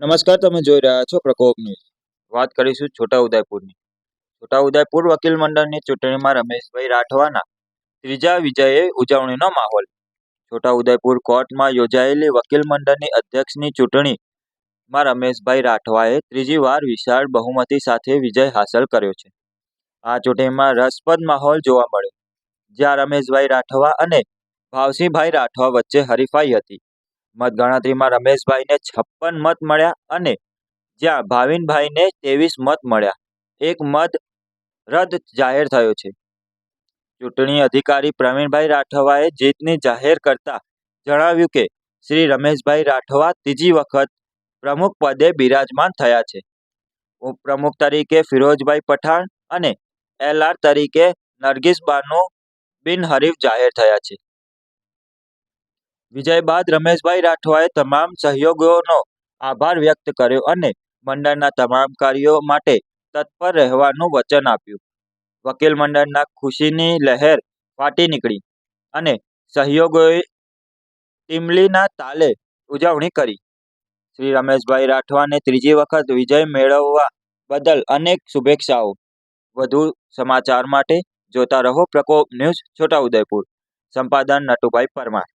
નમસ્કાર, તમે જોઈ રહ્યા છો પ્રકોપ ન્યૂઝ. વાત કરીશું છોટાઉદેપુરની. છોટાઉદેપુર વકીલ મંડળની ચૂંટણીમાં રમેશભાઈ રાઠવાના ત્રીજા વિજયે ઉજવણીનો માહોલ. છોટાઉદેપુર કોર્ટમાં યોજાયેલી વકીલ મંડળની અધ્યક્ષની ચૂંટણીમાં રમેશભાઈ રાઠવાએ ત્રીજી વાર વિશાળ બહુમતી સાથે વિજય હાંસલ કર્યો છે. આ ચૂંટણીમાં રસપ્રદ માહોલ જોવા મળ્યો. જ્યાં રમેશભાઈ રાઠવા અને ભાવસિંહભાઈ રાઠવા વચ્ચે હરીફાઈ હતી. મતગણતરીમાં રમેશભાઈને છપ્પન મત મળ્યા અને જ્યાં ભાવિનભાઈને ત્રેવીસ મત મળ્યા. એક મત રદ જાહેર થયો છે. ચૂંટણી અધિકારી પ્રવીણભાઈ રાઠવાએ જીતની જાહેર કરતા જણાવ્યું કે, શ્રી રમેશભાઈ રાઠવા ત્રીજી વખત પ્રમુખ પદે બિરાજમાન થયા છે. ઉપપ્રમુખ તરીકે ફિરોજભાઈ પઠાણ અને એલઆર તરીકે નરગીસ બાનો બિનહરીફ જાહેર થયા છે. વિજય બાદ રમેશભાઈ રાઠવાએ તમામ સહયોગીઓનો આભાર વ્યક્ત કર્યો અને મંડળના તમામ કાર્યો માટે તત્પર રહેવાનું વચન આપ્યું. વકીલ મંડળના ખુશીની લહેર ફાટી નીકળી અને સહયોગોએ ટીમલીના તાલે ઉજવણી કરી. શ્રી રમેશભાઈ રાઠવાને ત્રીજી વખત વિજય મેળવવા બદલ અનેક શુભેચ્છાઓ. વધુ સમાચાર માટે જોતા રહો પ્રકોપ ન્યૂઝ છોટાઉદેપુર. સંપાદન નટુભાઈ પરમાર.